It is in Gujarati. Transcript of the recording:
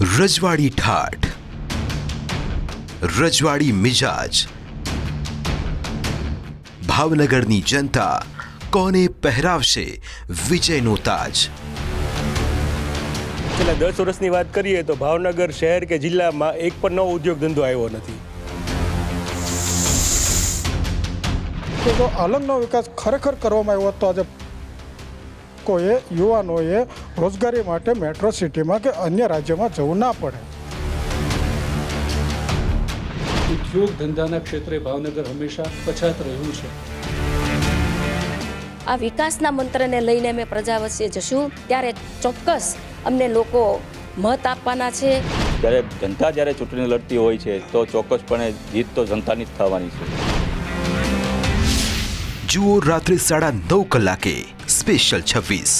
રજવાડી ઠાઠ રજવાડી મિજાજ. ભાવનગરની જનતા કોને પહેરાવશે વિજયનો તાજ? છેલ્લા દસ વર્ષની વાત કરીએ તો ભાવનગર શહેર કે જિલ્લામાં એક પણ નવો ઉદ્યોગ ધંધો આવ્યો નથી. જો આલમનો વિકાસ ખરેખર કરવામાં આવ્યો હતો આજે કોઈએ યુવાનોએ રોજગારી માટે મેટ્રો સિટીમાં કે અન્ય રાજ્યમાં જવું ના પડે. ઉદ્યોગ ધંધાના ક્ષેત્રે ભાવનગર હંમેશા પછાત રહ્યું છે. આ વિકાસના મંત્રને લઈને અમે પ્રજા વચ્ચે જશું ત્યારે ચોક્કસ અમને લોકો મત આપવાના છે. જ્યારે જનતા જ્યારે ચૂંટણી લડતી હોય છે તો ચોક્કસપણે જીત તો જનતાની જ થવાની છે. જુઓ રાત્રે સાડા નવ કલાકે સ્પેશિયલ છવ્વીસ.